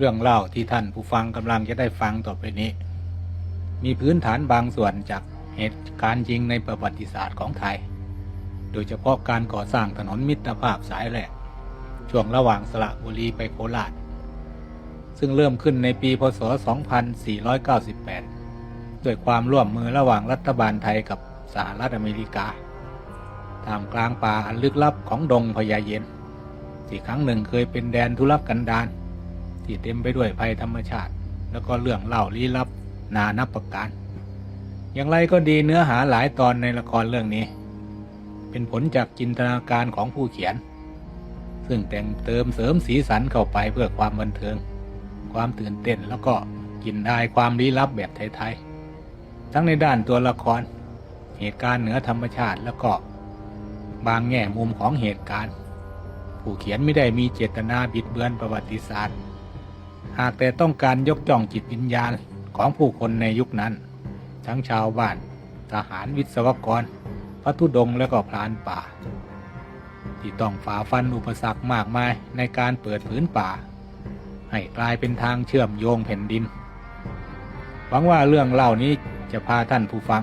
เรื่องเล่าที่ท่านผู้ฟังกำลังจะได้ฟังต่อไปนี้ มีพื้นฐานบางส่วนจากเหตุการณ์จริงในประวัติศาสตร์ของไทย โดยเฉพาะการก่อสร้างถนนมิตรภาพสายแรกช่วงระหว่างสระบุรีไปโคราช ซึ่งเริ่มขึ้นในปีพศ 2498 ด้วยความร่วมมือระหว่างรัฐบาลไทยกับสหรัฐอเมริกาท่ามกลางป่าอันลึกลับของดงพญาเย็นที่ครั้งหนึ่งเคยเป็นแดนทุรกันดาร ที่เต็มไปด้วยภัยธรรมชาติ แล้วก็เรื่องเล่าลี้ลับนานับประการ อย่างไรก็ดีเนื้อหาหลายตอนในละครเรื่องนี้ เป็นผลจากจินตนาการของผู้เขียน ซึ่งแต่งเติมเสริมสีสันเข้าไปเพื่อความบันเทิง ความตื่นเต้นแล้วก็กินได้ความลี้ลับแบบไทยๆทั้งในด้านตัวละคร เหตุการณ์เหนือธรรมชาติแล้วก็บางแง่มุมของเหตุการณ์ ผู้เขียนไม่ได้มีเจตนาบิดเบือนประวัติศาสตร์ หากแต่ต้องการยกย่องจิตวิญญาณของผู้คนในยุคนั้น ทั้งชาวบ้าน ทหารวิศวกร พระธุดงและก็พรานป่า ที่ต้องฝ่าฟันอุปสรรคมากมายในการเปิดผืนป่า ให้กลายเป็นทางเชื่อมโยงแผ่นดิน หวังว่าเรื่องเล่านี้จะพาท่านผู้ฟัง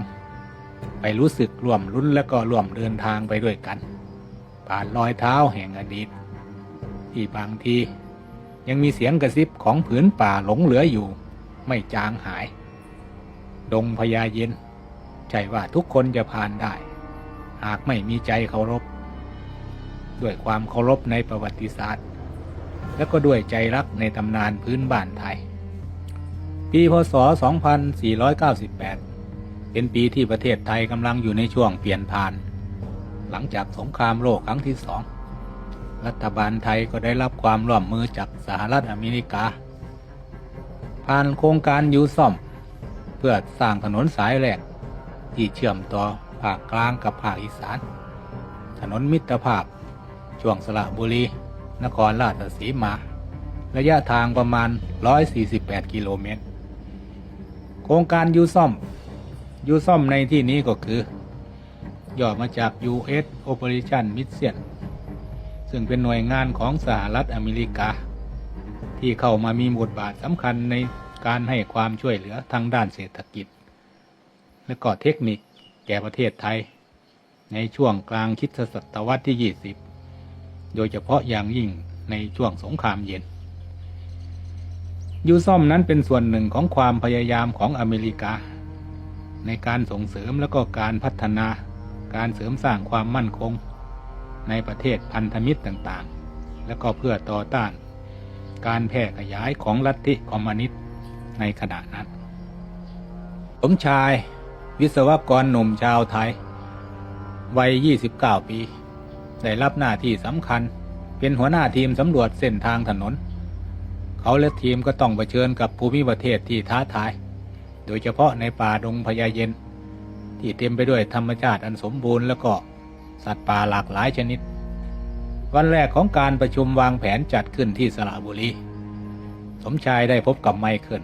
ไปรู้สึกร่วมรุ้นและก็ร่วมเดินทางไปด้วยกัน ผ่านรอยเท้าแห่งอดีตที่บางที ยังมีเสียงกระซิบของผืนป่าหลงเหลืออยู่ ไม่จางหาย ดงพญาเย็น ใช่ว่าทุกคนจะผ่านได้ หากไม่มีใจเคารพ ด้วยความเคารพในประวัติศาสตร์ และก็ด้วยใจรักในตำนานพื้นบ้านไทย ปีพศ 2498 เป็นปีที่ประเทศไทยกำลังอยู่ในช่วงเปลี่ยนผ่าน หลังจากสงครามโลกครั้งที่สอง รัฐบาลไทยก็ได้รับความร่วมมือจากสหรัฐอเมริกา ผ่านโครงการยูซอม เพื่อสร้างถนนสายแรก ที่เชื่อมต่อภาคกลางกับภาคอีสาน ถนนมิตรภาพ ช่วงสระบุรี นครราชสีมา ระยะทางประมาณ 148 กิโลเมตร โครงการยูซอม ยูซอมในที่นี้ก็คือย่อมาจาก U.S. Operation Mission ซึ่งเป็นหน่วยงานของสหรัฐอเมริกา ที่เข้ามามีบทบาทสำคัญในการให้ความช่วยเหลือทางด้านเศรษฐกิจ และก็เทคนิคแก่ประเทศไทย ในช่วงกลางคริดศตวรรษที่ 20 โดยเฉพาะอย่างยิ่งในช่วงสงครามเย็น ยูซอมนั้นเป็นส่วนหนึ่งของความพยายามของอเมริกา ในการส่งเสริมและก็การพัฒนาการเสริมสร้างความมั่นคง ในประเทศพันธมิตรต่างๆ และก็เพื่อต่อต้าน การแพร่ขยายของลัทธิคอมมิวนิสต์ในขณะนั้น สมชายวิศวกรหนุ่มชาวไทย วัย 29 ปี ได้รับหน้าที่สำคัญเป็นหัวหน้าทีมสำรวจเส้นทางถนน เขาและทีมก็ต้องเผชิญกับภูมิประเทศที่ท้าทาย โดยเฉพาะในป่าดงพญาเย็น ที่เต็มไปด้วยธรรมชาติอันสมบูรณ์แล้วก็ สัตว์ป่าหลากหลายชนิด วันแรกของการประชุมวางแผนจัดขึ้นที่สระบุรี สมชายได้พบกับไมเคิล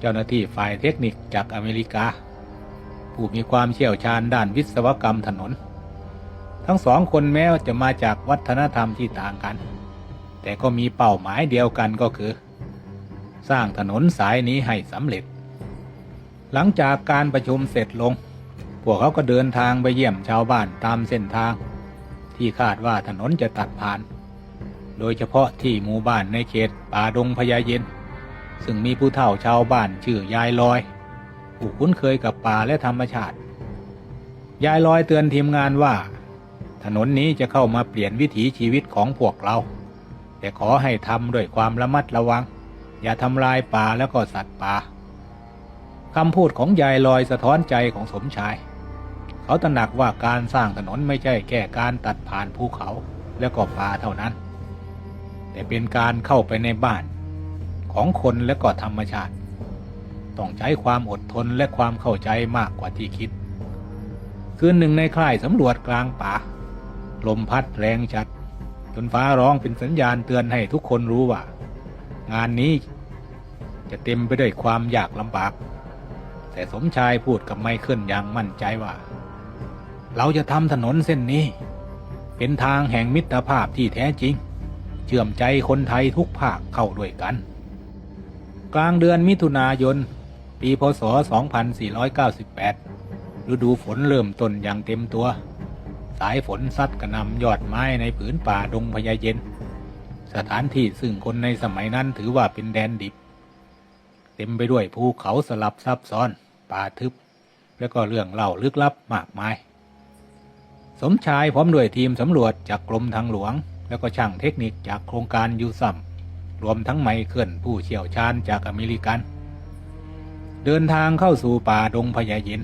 เจ้าหน้าที่ฝ่ายเทคนิคจากอเมริกา ผู้มีความเชี่ยวชาญด้านวิศวกรรมถนน ทั้งสองคนแม้จะมาจากวัฒนธรรมที่ต่างกัน แต่ก็มีเป้าหมายเดียวกันก็คือ สร้างถนนสายนี้ให้สำเร็จ หลังจากการประชุมเสร็จลง พวกเขาก็เดินทางไปเยี่ยมชาวบ้านตามเส้นทาง ที่คาดว่าถนนจะตัดผ่าน โดยเฉพาะที่หมู่บ้านในเขตป่าดงพญาเย็น ซึ่งมีผู้เฒ่าชาวบ้านชื่อยายลอยผู้คุ้นเคยกับป่าและธรรมชาติ ยายลอยเตือนทีมงานว่า ถนนนี้จะเข้ามาเปลี่ยนวิถีชีวิตของพวกเรา แต่ขอให้ทำด้วยความระมัดระวัง อย่าทำลายป่าแล้วก็สัตว์ป่าคำพูดของยายลอยสะท้อนใจของสมชาย เขาตระหนักว่าการสร้างถนนไม่ใช่แค่การตัดผ่านภูเขาแล้วก็ป่าเท่านั้น แต่เป็นการเข้าไปในบ้านของคนและก็ธรรมชาติ ต้องใช้ความอดทนและความเข้าใจมากกว่าที่คิด คืนหนึ่งในค่ายสำรวจกลางป่าลมพัดแรงจัด จนฟ้าร้องเป็นสัญญาณเตือนให้ทุกคนรู้ว่า งานนี้จะเต็มไปด้วยความยากลำบาก แต่สมชายพูดกับไมเคิลอย่างมั่นใจว่า เราจะทำถนนเส้นนี้ เป็นทางแห่งมิตรภาพที่แท้จริง เชื่อมใจคนไทยทุกภาคเข้าด้วยกัน กลางเดือนมิถุนายน ปีพศ 2498 ฤดูฝนเริ่มต้นอย่างเต็มตัว สายฝนซัดกระหนำยอดไม้ในผืนป่าดงพญาเย็น สถานที่ซึ่งคนในสมัยนั้นถือว่าเป็นแดนดิบ เต็มไปด้วยภูเขาสลับซับซ้อน ป่าทึบ แล้วก็เรื่องเล่าลึกลับมากมาย สมชายพร้อมด้วยทีมสำรวจจากกรมทางหลวง แล้วก็ช่างเทคนิคจากโครงการยูซัมรวมทั้งไมเคิลผู้เชี่ยวชาญจากอเมริกัน เดินทางเข้าสู่ป่าดงพญาย็น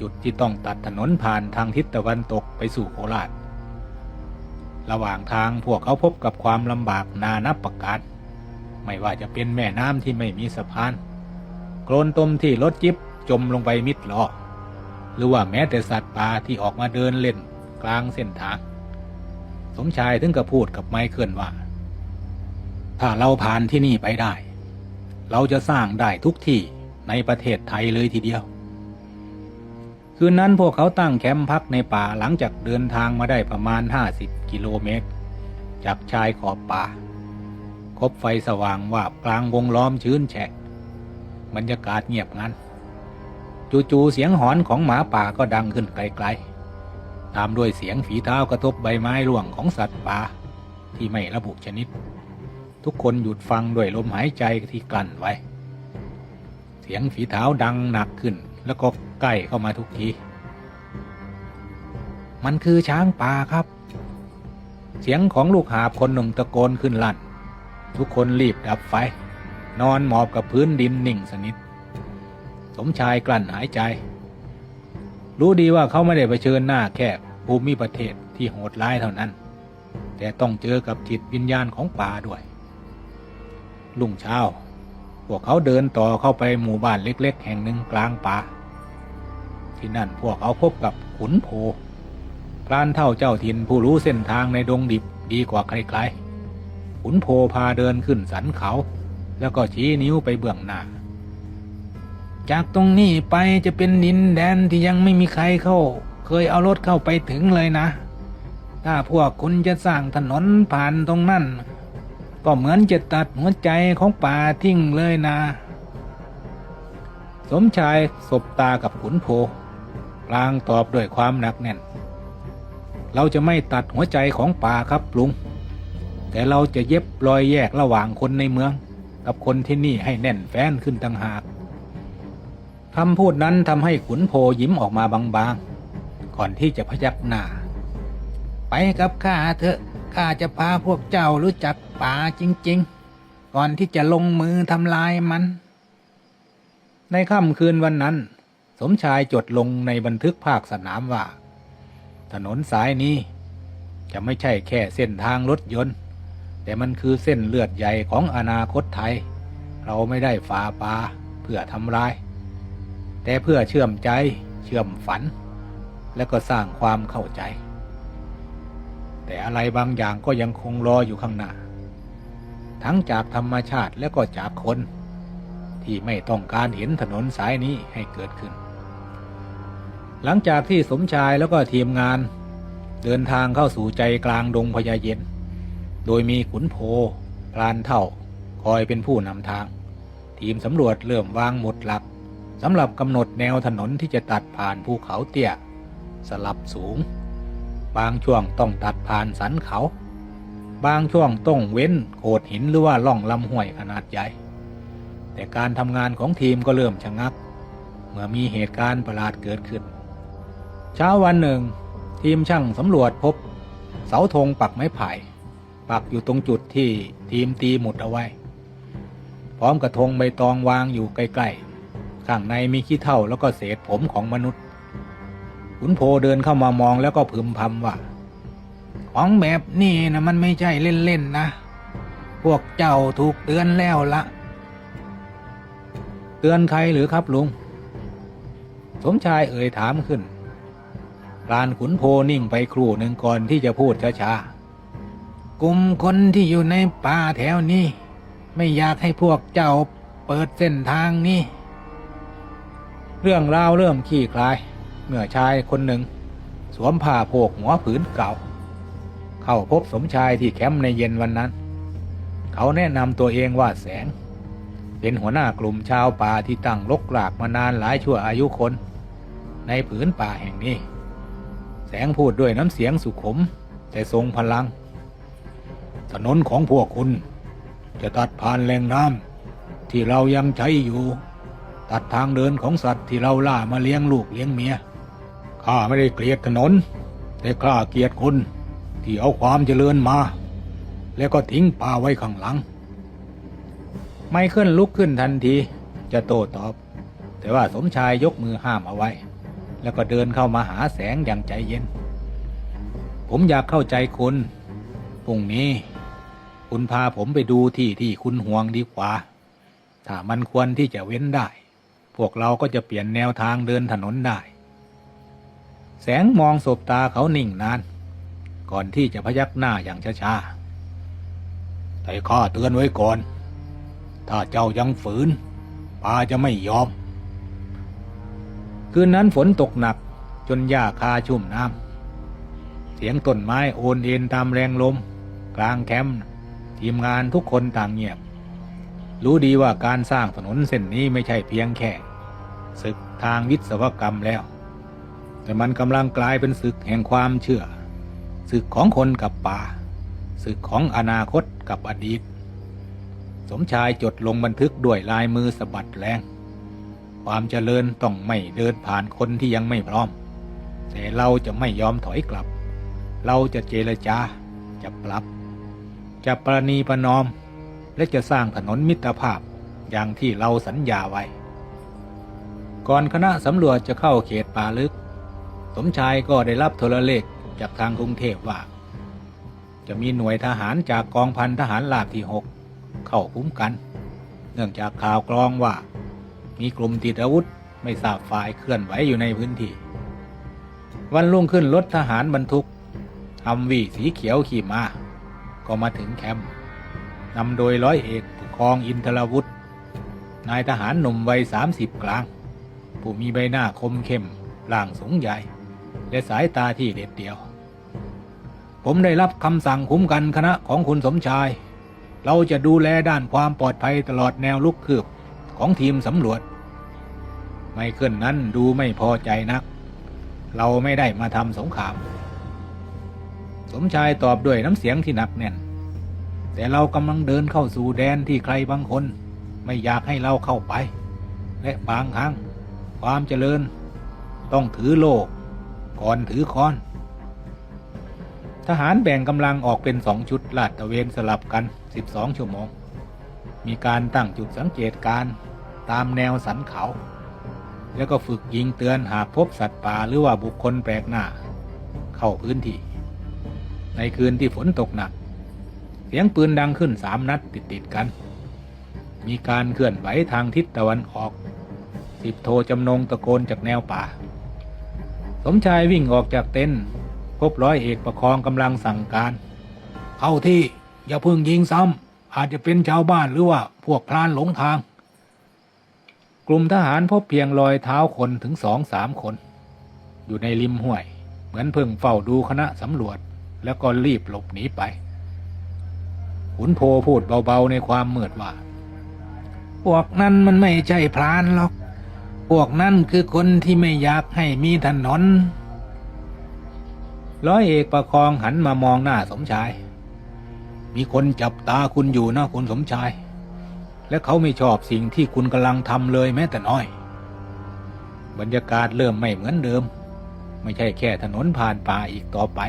จุดที่ต้องตัดถนนผ่านทางทิศตะวันตกไปสู่โคราช ระหว่างทางพวกเขาพบกับความลำบากนานับประการ ไม่ว่าจะเป็นแม่น้ำที่ไม่มีสะพาน โคลนตมที่รถจิบจมลงไปมิดล้อ หรือว่าแม้แต่สัตว์ป่าที่ออกมาเดินเล่นกลางเส้นทาง สมชายถึงกับพูดกับไมเคิลว่า ถ้าเราผ่านที่นี่ไปได้ เราจะสร้างได้ทุกที่ในประเทศไทยเลยทีเดียว คืนนั้นพวกเขาตั้งแคมป์พักในป่าหลังจากเดินทางมาได้ประมาณ 50 กิโลเมตร จากชายขอบป่า คบไฟสว่างว่าบกลางวงล้อมชื้นแฉะบรรยากาศเงียบงัน จู่ๆเสียงหอนของหมาป่าก็ดังขึ้นไกลๆ ตามด้วยเสียงฝีเท้ากระทบใบไม้ร่วงของสัตว์ป่าที่ไม่ระบุชนิด ทุกคนหยุดฟังด้วยลมหายใจที่กลั้นไว้ เสียงฝีเท้าดังหนักขึ้น แล้วก็ใกล้เข้ามาทุกที มันคือช้างป่าครับ เสียงของลูกหาบคนหนุ่มตะโกนขึ้นลั่น ทุกคนรีบดับไฟ นอนหมอบกับพื้นดินนิ่งสนิท สมชายกลั้นหายใจ รู้ดีว่าเขาไม่ได้เผชิญหน้าแค่ภูมิประเทศที่โหดร้ายเท่านั้น แต่ต้องเจอกับจิตวิญญาณของป่าด้วย ลุ่งเช้า พวกเขาเดินต่อเข้าไปหมู่บ้านเล็ก ๆ แห่งหนึ่งกลางป่า ที่นั่นพวกเขาพบกับขุนโพพรานเท่าเจ้าถิ่นผู้รู้เส้นทางในดงดิบดีกว่าใครๆขุนโพพาเดินขึ้นสันเขา แล้วก็ชี้นิ้วไปเบื้องหน้า จากตรงนี้ไปจะเป็นดินแดนที่ยังไม่มีใครเข้า เคยเอารถเข้าไปถึงเลยนะ ถ้าพวกคุณจะสร้างถนนผ่านตรงนั้น ก็เหมือนจะตัดหัวใจของป่าทิ้งเลยนะ สมชายสบตากับขุนโพกลางตอบด้วยความหนักแน่น เราจะไม่ตัดหัวใจของป่าครับลุง แต่เราจะเย็บรอยแยกระหว่างคนในเมือง กับคนที่นี่ให้แน่นแฟ้นขึ้นต่างหาก คำพูดนั้นทำให้ขุนโพยิ้มออกมาบางๆ ก่อนที่จะพยักหน้า ไปกับข้าเถอะข้าจะพาพวกเจ้ารู้จักป่าจริง ๆ ก่อนที่จะลงมือทำลายมัน ในค่ำคืนวันนั้น สมชายจดลงในบันทึกภาคสนามว่า ถนนสายนี้ จะไม่ใช่แค่เส้นทางรถยนต์ แต่มันคือเส้นเลือดใหญ่ของอนาคตไทย เราไม่ได้ฝ่าป่าเพื่อทำลาย แต่เพื่อเชื่อมใจเชื่อมฝัน และก็สร้างความเข้าใจ แต่อะไรบางอย่างก็ยังคงรออยู่ข้างหน้า ทั้งจากธรรมชาติและก็จากคน ที่ไม่ต้องการเห็นถนนสายนี้ให้เกิดขึ้น หลังจากที่สมชายแล้วก็ทีมงานเดินทางเข้าสู่ใจกลางดงพญาเย็น โดยมีขุนโพพรานเท่า คอยเป็นผู้นำทาง ทีมสำรวจเริ่มวางหมุดหลัก สำหรับกำหนดแนวถนนที่จะตัดผ่านภูเขาเตี้ย สลับสูง บางช่วงต้องตัดผ่านสันเขา บางช่วงต้องเว้นโขดหินหรือว่าล่องลำห้วยขนาดใหญ่ แต่การทำงานของทีมก็เริ่มชะงัก เมื่อมีเหตุการณ์ประหลาดเกิดขึ้น เช้าวันหนึ่ง ทีมช่างสำรวจพบ เสาธงปักไม้ไผ่ปักอยู่ตรงจุดที่ทีมตีหมุดเอาไว้ พร้อมกับธงใบตองวางอยู่ใกล้ๆ ข้างในมีขี้เถ้าแล้วก็เศษผมของมนุษย์ ขุนโพเดินเข้ามามองแล้วก็พึมพำว่าของแบบนี้นะมันไม่ใช่เล่นๆนะ พวกเจ้าถูกเตือนแล้วละเตือนใครหรือครับลุง สมชายเอ่ยถามขึ้นพรานขุนโพนิ่งไปครู่หนึ่งก่อนที่จะพูดช้าๆ กลุ่มคนที่อยู่ในป่าแถวนี้ ไม่อยากให้พวกเจ้าเปิดเส้นทางนี้ เรื่องราวเริ่มขี้คลาย เมื่อชายคนหนึ่ง สวมผ้าโพกหัวผืนเก่า เข้าพบสมชายที่แคมป์ในเย็นวันนั้น เขาแนะนำตัวเองว่าแสง เป็นหัวหน้ากลุ่มชาวป่าที่ตั้งรกรากมานานหลายชั่วอายุคน ในผืนป่าแห่งนี้ แสงพูดด้วยน้ำเสียงสุขุมแต่ทรงพลัง ถนนของพวกคุณจะตัดผ่านแหล่งน้ำที่เรายังใช้อยู่ ตัดทางเดินของสัตว์ที่เราล่ามาเลี้ยงลูกเลี้ยงเมีย ข้าไม่ได้เกลียดถนน แต่ข้าเกลียดคนที่เอาความเจริญมา แล้วก็ทิ้งป่าไว้ข้างหลัง ไมเคิลลุกขึ้นทันที จะโต้ตอบ แต่ว่าสมชายยกมือห้ามเอาไว้ แล้วก็เดินเข้ามาหาแสงอย่างใจเย็น ผมอยากเข้าใจคุณพรุ่งนี้ คุณพาผมไปดูที่ที่คุณห่วงดีกว่า ถ้ามันควรที่จะเว้นได้ พวกเราก็จะเปลี่ยนแนวทางเดินถนนได้ แสงมองสบตาเขานิ่งนาน ก่อนที่จะพยักหน้าอย่างช้าๆ แต่ข้าเตือนไว้ก่อน ถ้าเจ้ายังฝืนป้าจะไม่ยอม คืนนั้นฝนตกหนักจนหญ้าคาชุ่มน้ำ เสียงต้นไม้โอนเอ็นตามแรงลม กลางแคมป์ทีมงานทุกคนต่างเงียบ รู้ดีว่าการสร้างถนนเส้นนี้ไม่ใช่เพียงแค่ศึกทางวิศวกรรมแล้ว แต่มันกำลังกลายเป็นศึกแห่งความเชื่อ ศึกของคนกับป่า ศึกของอนาคตกับอดีต สมชายจดลงบันทึกด้วยลายมือสะบัดแรง ความเจริญต้องไม่เดินผ่านคนที่ยังไม่พร้อม แต่เราจะไม่ยอมถอยกลับ เราจะเจรจา จะปรับ จะประนีประนอม และจะสร้างถนนมิตรภาพอย่างที่เราสัญญาไว้ ก่อนคณะสำรวจจะเข้าเขตป่าลึก สมชายก็ได้รับโทรเลขจากทางกรุงเทพว่า จะมีหน่วยทหารจากกองพันทหารลาบที่หกเข้าคุ้มกัน เนื่องจากข่าวกรองว่า มีกลุ่มติดอาวุธไม่ทราบฝ่ายเคลื่อนไหวอยู่ในพื้นที่ วันรุ่งขึ้นรถทหารบรรทุกฮัมวีสีเขียวขี่มา ก็มาถึงแคมป์ นำโดยร้อยเอกผู้กองอินทรวุฒินายทหารหนุ่มวัยสามสิบกลาง ผู้มีใบหน้าคมเข้มร่างสูงใหญ่ และสายตาที่เด็ดเดี่ยว ผมได้รับคำสั่งคุ้มกันคณะของคุณสมชาย เราจะดูแลด้านความปลอดภัยตลอดแนวลุกคืบของทีมสำรวจ ไม่ขึ้นนั้นดูไม่พอใจนัก เราไม่ได้มาทำสงคราม สมชายตอบด้วยน้ำเสียงที่หนักแน่น แต่เรากำลังเดินเข้าสู่แดนที่ใครบางคน ไม่อยากให้เราเข้าไป และบางครั้ง ความเจริญ ต้องถือโลก ก่อนถือค้อน ทหารแบ่งกำลังออกเป็นสองชุดลาดตระเวนสลับกัน 12 ชั่วโมง มีการตั้งจุดสังเกตการณ์ตามแนวสันเขา แล้วก็ฝึกยิงเตือนหากพบสัตว์ป่าหรือว่าบุคคลแปลกหน้า เข้าพื้นที่ ในคืนที่ฝนตกหนัก เสียงปืนดังขึ้นสามนัดติดติดๆกัน มีการเคลื่อนไหวทางทิศตะวันออก สิบโทจำนงตะโกนจากแนวป่า สมชายวิ่งออกจากเต็นท์พบร้อยเอกประคองกำลังสั่งการ เข้าที่อย่าเพิ่งยิงซ้ำอาจจะเป็นชาวบ้านหรือว่าพวกพลานหลงทาง กลุ่มทหารพบเพียงรอยเท้าคนถึงสองสามคน อยู่ในริมห้วย เหมือนเพิ่งเฝ้าดูคณะสำรวจแล้วก็รีบหลบหนีไป ขุนโพพูดเบาๆในความมืดว่า พวกนั้นมันไม่ใช่พรานหรอก พวกนั้นคือคนที่ไม่อยากให้มีถนน ร้อยเอกประคองหันมามองหน้าสมชาย มีคนจับตาคุณอยู่นะคุณสมชาย และเขาไม่ชอบสิ่งที่คุณกำลังทำเลยแม้แต่น้อย บรรยากาศเริ่มไม่เหมือนเดิม ไม่ใช่แค่ถนนผ่านป่าอีกต่อไป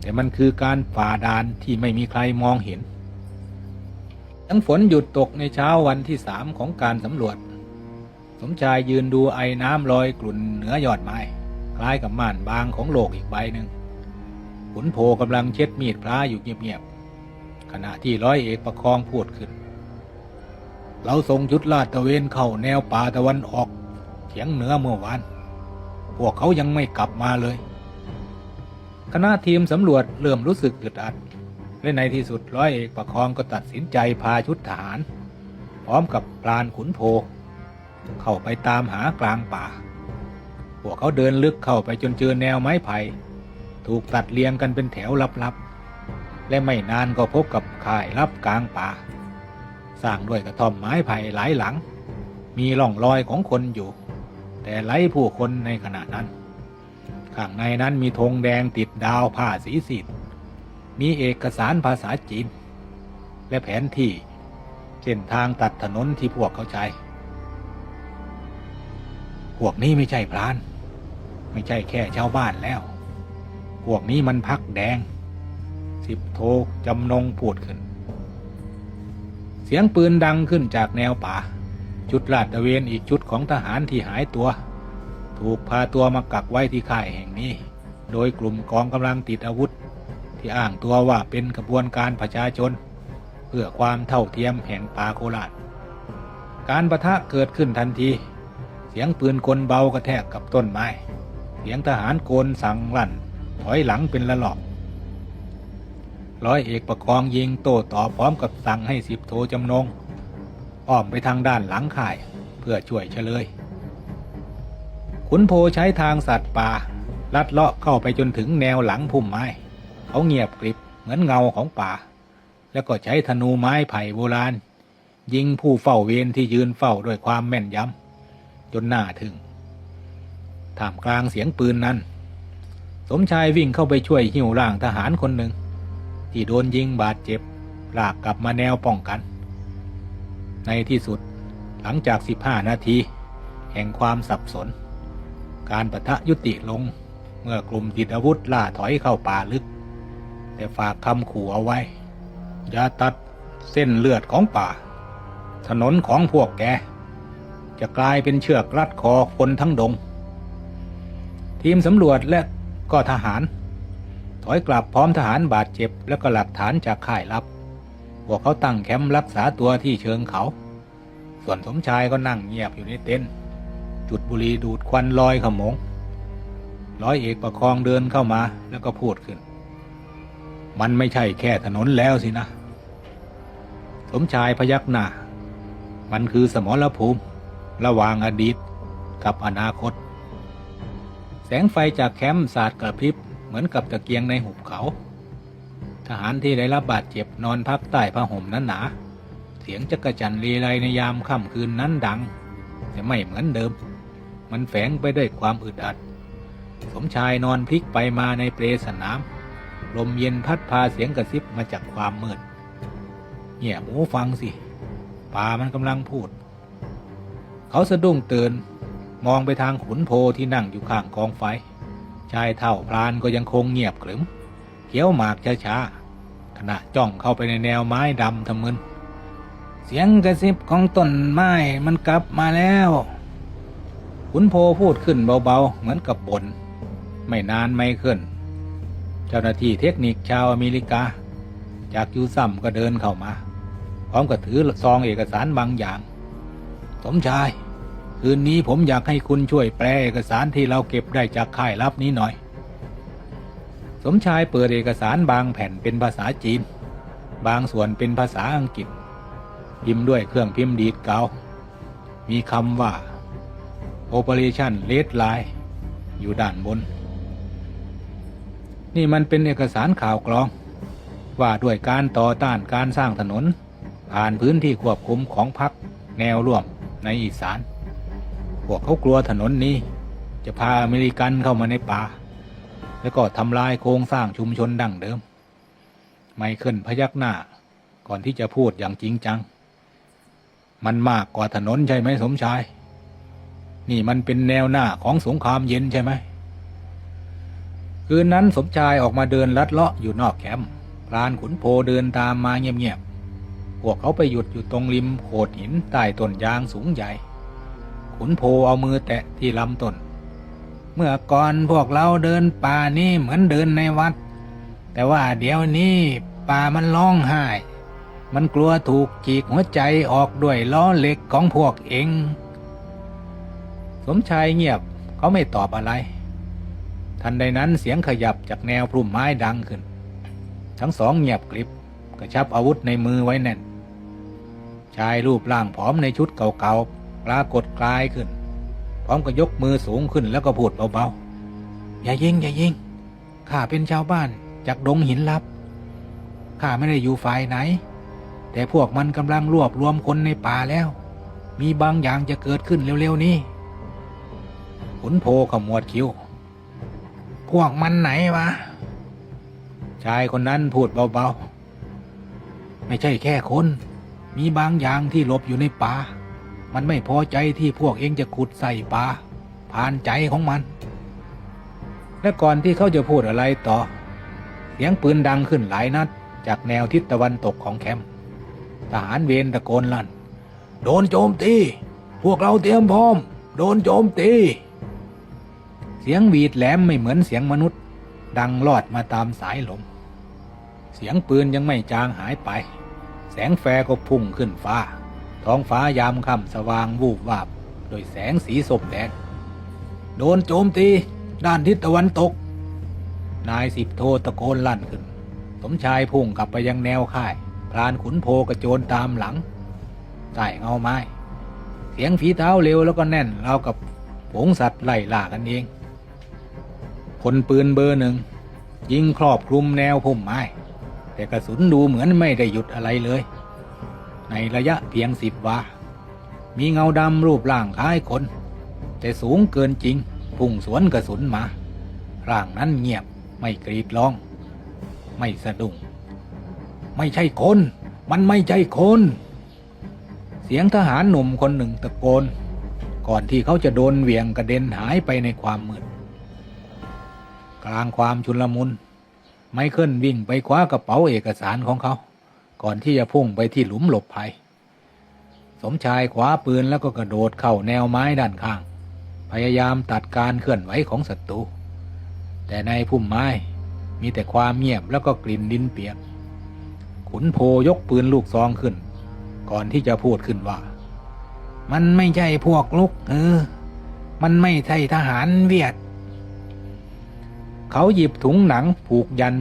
แต่มันคือการฝ่าด่านที่ไม่มีใครมองเห็น ทั้งฝนหยุดตกในเช้าวันที่สามของการสำรวจ สมชายยืนดูไอ้น้ำลอยกลุ่นเหนือยอดไม้ คล้ายกับม่านบางของโลกอีกใบหนึ่งขุนโพกำลังเช็ดมีดพระอยู่เงียบๆขณะที่ร้อยเอกประคองพูดขึ้น เราส่งชุดลาดตะเวนเข้าแนวป่าตะวันออกเฉียงเหนือเมื่อวาน พวกเขายังไม่กลับมาเลย คณะทีมสำรวจเริ่มรู้สึกอึดอัด และในที่สุดร้อยเอกประคองก็ตัดสินใจพาชุดทหาร พร้อมกับปราณขุนโพ เข้าไปตามหากลางป่า พวกเขาเดินลึกเข้าไปจนเจอแนวไม้ไผ่ถูกตัดเรียงกันเป็นแถวลับๆ และไม่นานก็พบกับข่ายลับกลางป่า สร้างด้วยกระท่อมไม้ไผ่หลายหลัง มีร่องรอยของคนอยู่ แต่ไร้ผู้คนในขณะนั้น ข้างในนั้นมีธงแดงติดดาวผ้าสีสิทธิ์มีเอกสารภาษาจีน และแผนที่เส้นทางตัดถนนที่พวกเขาใช้พวกนี้ไม่ใช่พราน ไม่ใช่แค่ชาวบ้านแล้ว พวกนี้มันพักแดง สิบโทจำนงพูดขึ้น เสียงปืนดังขึ้นจากแนวป่า ชุดลาดตระเวนอีกชุดของทหารที่หายตัว ถูกพาตัวมากักไว้ที่ค่ายแห่งนี้ โดยกลุ่มกองกำลังติดอาวุธ ที่อ้างตัวว่าเป็นกระบวนการประชาชน เพื่อความเท่าเทียมแห่งปาโคราชการประทะเกิดขึ้นทันที เสียงปืนกลเบากระแทกกับต้นไม้ เสียงทหารโกนสั่งลั่น ถอยหลังเป็นละหลอก ร้อยเอกประกองยิงโต้ตอบพร้อมกับสั่งให้สิบโทจำนง อ้อมไปทางด้านหลังค่ายเพื่อช่วยเฉลย ขุนโพใช้ทางสัตว์ป่า ลัดเลาะเข้าไปจนถึงแนวหลังพุ่มไม้ เขาเงียบกริบเหมือนเงาของป่า แล้วก็ใช้ธนูไม้ไผ่โบราณ ยิงผู้เฝ้าเวรที่ยืนเฝ้าด้วยความแม่นยำจนหน้าถึงท่ามกลางเสียงปืนนั้น สมชายวิ่งเข้าไปช่วยหิ้วร่างทหารคนหนึ่ง ที่โดนยิงบาดเจ็บลากกลับมาแนวป้องกัน ในที่สุดหลังจาก 15 นาที แห่งความสับสน การปะทะยุติลง เมื่อกลุ่มติดอาวุธล่าถอยเข้าป่าลึก แต่ฝากคำขู่เอาไว้ อย่าตัดเส้นเลือดของป่า ถนนของพวกแก จะกลายเป็นเชือกรัดคอคนทั้งดง ทีมสำรวจและก็ทหาร ถอยกลับพร้อมทหารบาดเจ็บและก็หลักฐานจากค่ายลับพวกเขาตั้งแคมป์รักษาตัวที่เชิงเขา ส่วนสมชายก็นั่งเงียบอยู่ในเต็นท์ จุดบุหรี่ดูดควันลอยขโมง ร้อยเอกประคองเดินเข้ามาแล้วก็พูดขึ้น มันไม่ใช่แค่ถนนแล้วสินะ สมชายพยักหน้า มันคือสมรภูมิ ระหว่างอดีตกับอนาคต แสงไฟจากแคมป์สาดกระพริบเหมือนกับตะเกียงในหุบเขา ทหารที่ได้รับบาดเจ็บนอนพักใต้ผ้าห่มนั้นหนาเสียงจักรจันรีไรในยามค่ำคืนนั้นดังแต่ไม่เหมือนเดิม มันแฝงไปด้วยความอึดอัด สมชายนอนพลิกไปมาในเปลสนาม ลมเย็นพัดพาเสียงกระซิบมาจากความมืดเงี่ยหูฟังสิป่ามันกำลังพูด เขาสะดุ้งตื่นมองไปทางขุนโพที่นั่งอยู่ข้างกองไฟ ชายเท่าพรานก็ยังคงเงียบขรึมเคี้ยวหมากช้าๆขณะจ้องเข้าไปในแนวไม้ดำทำมึนเสียงกระซิบของต้นไม้มันกลับมาแล้ว ขุนโพพูดขึ้นเบาๆ เหมือนกับบน่นไม่นานไม่ขึ้น เจ้าหน้าที่เทคนิคชาวอเมริกา จากยูซัมก็เดินเข้ามา พร้อมกับถือซองเอกสารบางอย่าง สมชาย คืนนี้ผมอยากให้คุณช่วยแปลเอกสารที่เราเก็บได้จากค่ายลับนี้หน่อย สมชายเปิดเอกสารบางแผ่นเป็นภาษาจีน บางส่วนเป็นภาษาอังกฤษ พิมพ์ด้วยเครื่องพิมพ์ดีดเกามีคำว่า Operation Red Line อยู่ด้านบน นี่มันเป็นเอกสารข่าวกรอง ว่าด้วยการต่อต้านการสร้างถนน ผ่านพื้นที่ควบคุมของพรรคแนวร่วมในอีสาน พวกเขากลัวถนนนี้ จะพาอเมริกันเข้ามาในป่า แล้วก็ทำลายโครงสร้างชุมชนดั้งเดิม ไมเคิลพยักหน้าก่อนที่จะพูดอย่างจริงจัง มันมากกว่าถนนใช่ไหมสมชาย นี่มันเป็นแนวหน้าของสงครามเย็นใช่ไหมคืนนั้นสมชายออกมาเดินลัดเลาะอยู่นอกแคมป์พรานขุนโพเดินตามมาเงียบๆ พวกเขาไปหยุดอยู่ตรงริมโขดหินใต้ต้นยางสูงใหญ่ ขุนโพเอามือแตะที่ลำต้น เมื่อก่อนพวกเราเดินป่านี่เหมือนเดินในวัด แต่ว่าเดี๋ยวนี้ป่ามันร้องไห้ มันกลัวถูกจีกหัวใจออกด้วยล้อเหล็กของพวกเอง สมชายเงียบเขาไม่ตอบอะไร ทันใดนั้นเสียงขยับจากแนวพุ่มไม้ดังขึ้น ทั้งสองเงียบกริบกระชับอาวุธในมือไว้แน่น ชายรูปร่างผอมในชุดเก่าๆปรากฏกลายขึ้น พร้อมกับยกมือสูงขึ้นแล้วก็พูดเบาๆ อย่ายิงอย่ายิงข้าเป็นชาวบ้านจากดงหินลับข้าไม่ได้อยู่ฝ่ายไหน แต่พวกมันกำลังรวบรวมคนในป่าแล้ว มีบางอย่างจะเกิดขึ้นเร็วๆนี้ ขุนโพขมวดคิ้ว พวกมันไหนวะ ชายคนนั้นพูดเบาๆ ไม่ใช่แค่คน มีบางอย่างที่หลบอยู่ในป่า มันไม่พอใจที่พวกเองจะขุดใส่ป่า ผ่านใจของมัน และก่อนที่เขาจะพูดอะไรต่อ เสียงปืนดังขึ้นหลายนัด จากแนวทิศตะวันตกของแคมป์ ทหารเวรตะโกนลั่น โดนโจมตี พวกเราเตรียมพร้อม โดนโจมตี สียงหวีดแหลมไม่เหมือนเสียงมนุษย์ ดังลอดมาตามสายลม เสียงปืนยังไม่จางหายไป แสงแฟร์ก็พุ่งขึ้นฟ้า ท้องฟ้ายามค่ำสว่างวูบวาบ โดยแสงสีส้มแดงโดนโจมตีด้านทิศตะวันตก นายสิบโทตะโกนลั่นขึ้น สมชายพุ่งกลับไปยังแนวค่ายพรานขุนโพกระโจนตามหลังใต้เงาไม้ เสียงฝีเท้าเร็วแล้วก็แน่นเรากับฝูงสัตว์ไล่ล่ากันเอง คนปืนเบอร์หนึ่ง ยิงครอบคลุมแนวพุ่มไม้ แต่กระสุนดูเหมือนไม่ได้หยุดอะไรเลย ในระยะเพียงสิบวา มีเงาดำรูปร่างคล้ายคน แต่สูงเกินจริง พุ่งสวนกระสุนมา ร่างนั้นเงียบไม่กรีดร้อง ไม่สะดุ้งไม่ใช่คน มันไม่ใช่คน เสียงทหารหนุ่มคนหนึ่งตะโกน ก่อนที่เขาจะโดนเหวี่ยงกระเด็นหายไปในความมืด กลางความชุลมุนไมเคิลวิ่งไปคว้ากระเป๋าเอกสารของเขา ก่อนที่จะพุ่งไปที่หลุมหลบภัย สมชายคว้าปืนแล้วก็กระโดดเข้าแนวไม้ด้านข้าง พยายามตัดการเคลื่อนไหวของศัตรูแต่ในพุ่มไม้มีแต่ความเงียบแล้วก็กลิ่นดินเปียก ขุนโพยกปืนลูกซองขึ้น ก่อนที่จะพูดขึ้นว่า มันไม่ใช่พวกลุกเออ มันไม่ใช่ทหารเวียด เขาหยิบถุงหนังผูกยัน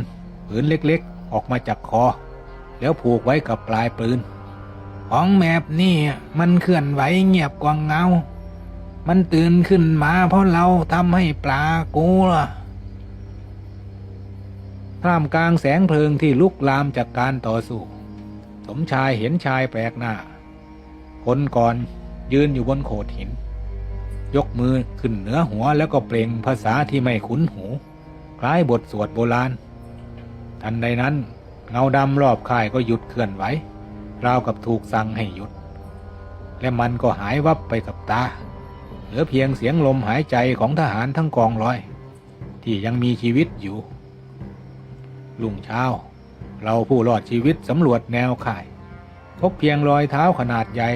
ผืนเล็กๆ ออกมาจากคอ แล้วผูกไว้กับปลายปืน ของแมบนี่มันเคลื่อนไหวเงียบกว่างเงา มันตื่นขึ้นมาเพราะเราทำให้ปลากูล่ะท่ามกลางแสงเพลิงที่ลุกลามจากการต่อสู้ สมชายเห็นชายแปลกหน้า คนก่อนยืนอยู่บนโขดหิน ยกมือขึ้นเหนือหัวแล้วก็เปล่งภาษาที่ไม่คุ้นหู คล้ายบทสวดโบราณ ทันใดนั้น เงาดำรอบค่ายก็หยุดเคลื่อนไหวราวกับถูกสั่งให้หยุด และมันก็หายวับไปกับตา เหลือเพียงเสียงลมหายใจของทหารทั้งกองร้อย ที่ยังมีชีวิตอยู่ลุงเช้า เราผู้รอดชีวิตสำรวจแนวข่าย พบเพียงรอยเท้าขนาดใหญ่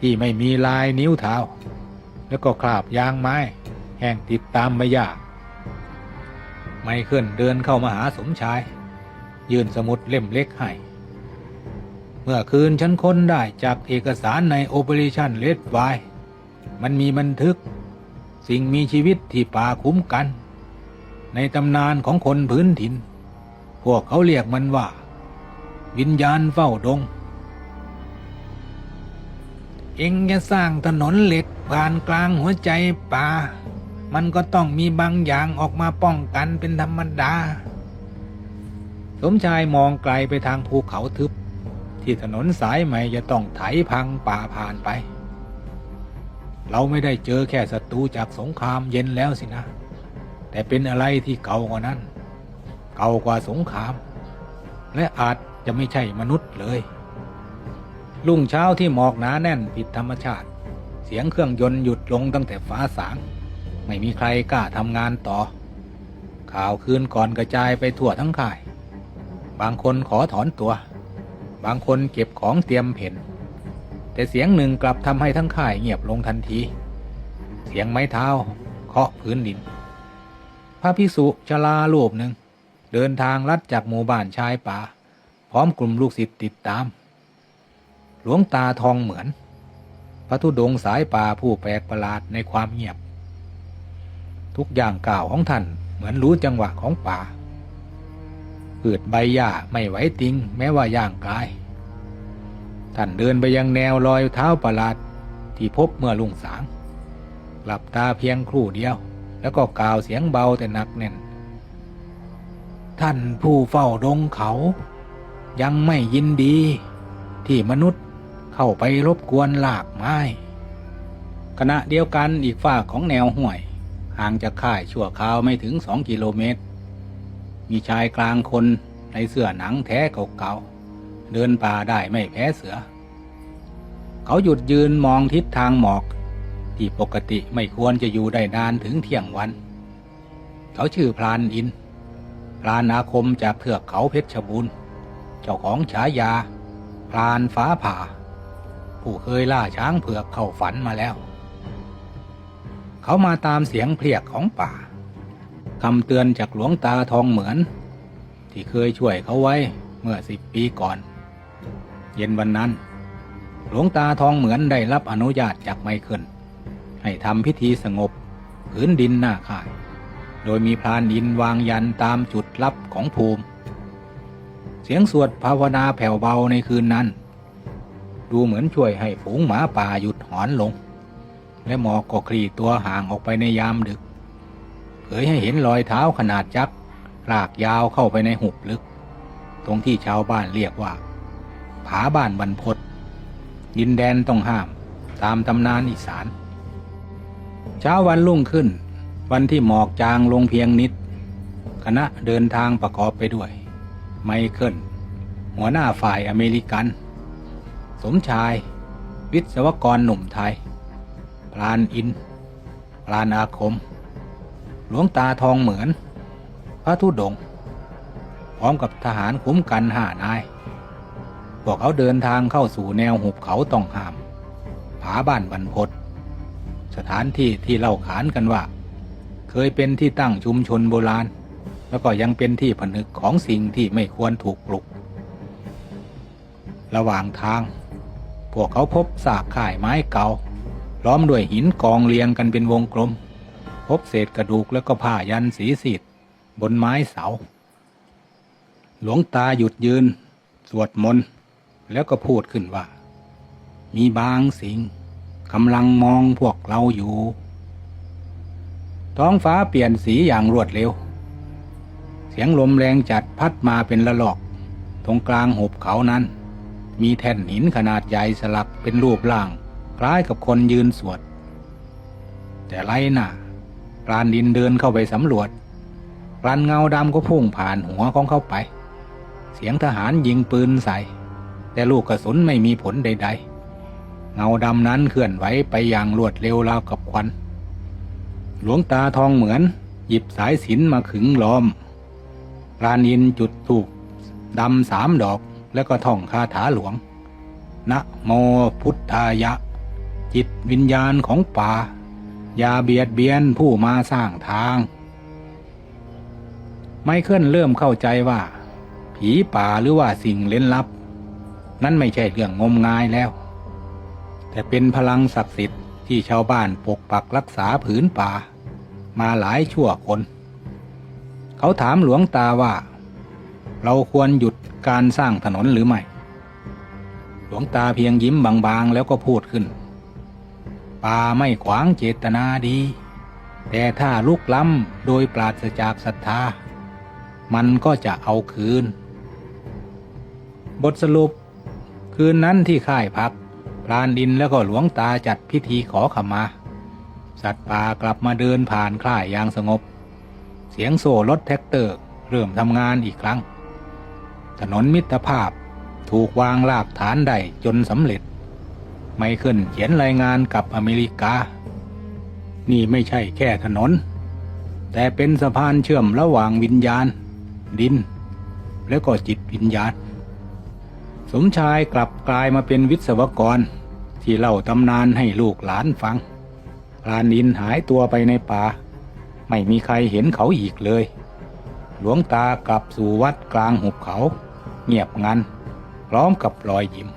ที่ไม่มีลายนิ้วเท้า แล้วก็คราบยางไม้ แห้งติดตามไม่ยาก ไมเคิลเดินเข้ามาหาสมชาย ยื่นสมุดเล่มเล็กให้ เมื่อคืนฉันค้นได้จากเอกสารใน Operation Red f i มันมีบันทึก สิ่งมีชีวิตที่ป่าคุ้มกัน ในตำนานของคนพื้นถิ่น พวกเขาเรียกมันว่า วิญญาณเฝ้าดง เองจะสร้างถนนเหล็กผ่านกลางหัวใจป่า มันก็ต้องมีบางอย่างออกมาป้องกันเป็นธรรมดา สมชายมองไกลไปทางภูเขาทึบ ที่ถนนสายใหม่จะต้องไถพังป่าผ่านไป เราไม่ได้เจอแค่ศัตรูจากสงครามเย็นแล้วสินะ แต่เป็นอะไรที่เก่ากว่านั้น เก่ากว่าสงคราม และอาจจะไม่ใช่มนุษย์เลยรุ่งเช้าที่หมอกหนาแน่นผิดธรรมชาติ เสียงเครื่องยนต์หยุดลงตั้งแต่ฟ้าสาง ไม่มีใครกล้าทำงานต่อ ข่าวคืนก่อนกระจายไปทั่วทั้งค่าย บางคนขอถอนตัว บางคนเก็บของเตรียมเพ่นแต่เสียงหนึ่งกลับทำให้ทั้งค่ายเงียบลงทันที เสียงไม้เท้าเคาะพื้นดิน พระภิกษุชรารูปหนึ่ง เดินทางลัดจากหมู่บ้านชายป่า พร้อมกลุ่มลูกศิษย์ติดตาม หลวงตาทองเหมือน พระธุดงค์สายป่าผู้แปลกประหลาดในความเงียบ ทุกอย่างกล่าวของท่านเหมือนรู้จังหวะของป่าพืชใบหญ้าไม่ไหวติงแม้ว่าย่างกาย ท่านเดินไปยังแนวรอยเท้าประหลาดที่พบเมื่อลุงสาง หลับตาเพียงครู่เดียว แล้วก็กล่าวเสียงเบาแต่หนักแน่น ท่านผู้เฝ้าดงเขา ยังไม่ยินดี ที่มนุษย์เข้าไปรบกวนหลากไม้ขณะเดียวกันอีกฝากของแนวห้วย ห่างจากค่ายชั่วคราวไม่ถึงสองกิโลเมตร มีชายกลางคนในเสื้อหนังแท้เก่าๆเดินป่าได้ไม่แพ้เสือ เขาหยุดยืนมองทิศทางหมอก ที่ปกติไม่ควรจะอยู่ได้นานถึงเที่ยงวัน เขาชื่อพรานอิน พรานอาคมจากเทือกเขาเพชรบูรณ์เจ้าของฉายา พรานฟ้าผ่า ผู้เคยล่าช้างเผือกเข้าฝันมาแล้ว เขามาตามเสียงเพลียกของป่าคำเตือนจากหลวงตาทองเหมือน ที่เคยช่วยเขาไว้เมื่อสิบปีก่อน เย็นวันนั้น หลวงตาทองเหมือนได้รับอนุญาตจากไมเคิลให้ทำพิธีสงบผืนดินหน้าค่าย โดยมีพรานดินวางยันตามจุดลับของภูมิ เสียงสวดภาวนาแผ่วเบาในคืนนั้น ดูเหมือนช่วยให้ฝูงหมาป่าหยุดหอนลง และหมอกก็คลี่ตัวห่างออกไปในยามดึก เผยให้เห็นรอยเท้าขนาดยักษ์ลากยาวเข้าไปในหุบลึก ตรงที่ชาวบ้านเรียกว่า ผาบ้านบรรพตดินแดนต้องห้ามตามตำนานอีสาน เช้าวันรุ่งขึ้น วันที่หมอกจางลงเพียงนิด คณะเดินทางประกอบไปด้วย ไมเคิลหัวหน้าฝ่ายอเมริกัน สมชาย วิศวกรหนุ่มไทย พรานอินพรานอาคม หลวงตาทองเหมือน พระธุดง พร้อมกับทหารคุ้มกันห้านาย พวกเขาเดินทางเข้าสู่แนวหุบเขาต้องห้าม ผาบ้านบรรพตสถานที่ที่เล่าขานกันว่า เคยเป็นที่ตั้งชุมชนโบราณ แล้วก็ยังเป็นที่ผนึกของสิ่งที่ไม่ควรถูกปลุก ระหว่างทาง พวกเขาพบซากข่ายไม้เก่า ล้อมด้วยหินกองเรียงกันเป็นวงกลม พบเศษกระดูกแล้วก็ผ้ายันสีสีดบนไม้เสา หลวงตาหยุดยืน สวดมนต์แล้วก็พูดขึ้นว่า มีบางสิ่งกำลังมองพวกเราอยู่ ท้องฟ้าเปลี่ยนสีอย่างรวดเร็ว เสียงลมแรงจัดพัดมาเป็นละลอก ตรงกลางหุบเขานั้น มีแท่นหินขนาดใหญ่สลักเป็นรูปร่าง ล้ายกับคนยืนสวด แต่ไรน่ะปรานดินเดินเข้าไปสำรวจรานเงาดำก็พุ่งผ่านหัวของเขาไป เสียงทหารยิงปืนใส่ แต่ลูกกระสุนไม่มีผลใด ๆ เงาดำนั้นเคลื่อนไหวไปอย่างรวดเร็วราวกับควัน หลวงตาทองเหมือน หยิบสายสิญจนมาขึงล้อมรานินจุดถูกดำสามดอกแล้วก็ท่องคาถาหลวงนะโมพุทธายะ จิตวิญญาณของป่า อย่าเบียดเบียนผู้มาสร้างทาง ไมเคิลเริ่มเข้าใจว่า ผีป่าหรือว่าสิ่งเล่นลับ นั่นไม่ใช่เรื่องงมงายแล้ว แต่เป็นพลังศักดิ์สิทธิ์ที่ชาวบ้านปกปักรักษาผืนป่า มาหลายชั่วคน เขาถามหลวงตาว่า เราควรหยุดการสร้างถนนหรือไม่ หลวงตาเพียงยิ้มบางๆแล้วก็พูดขึ้น ป่าไม่ขวางเจตนาดี แต่ถ้าลุกล้ำโดยปราศจากศรัทธา มันก็จะเอาคืน บทสรุป คืนนั้นที่ค่ายพัก พรานดินแล้วก็หลวงตาจัดพิธีขอขมา สัตว์ป่ากลับมาเดินผ่านค่ายอย่างสงบ เสียงโซ่รถแท็กเตอร์ เริ่มทำงานอีกครั้ง ถนนมิตรภาพถูกวางรากฐานได้จนสำเร็จ ไม่ขึ้นเขียนรายงานกับอเมริกา นี่ไม่ใช่แค่ถนน แต่เป็นสะพานเชื่อมระหว่างวิญญาณ ดิน แล้วก็จิตวิญญาณ สมชายกลับกลายมาเป็นวิศวกร ที่เล่าตำนานให้ลูกหลานฟังพรานดินหายตัวไปในป่า ไม่มีใครเห็นเขาอีกเลย หลวงตากลับสู่วัดกลางหุบเขา เงียบงันพร้อมกับรอยยิ้ม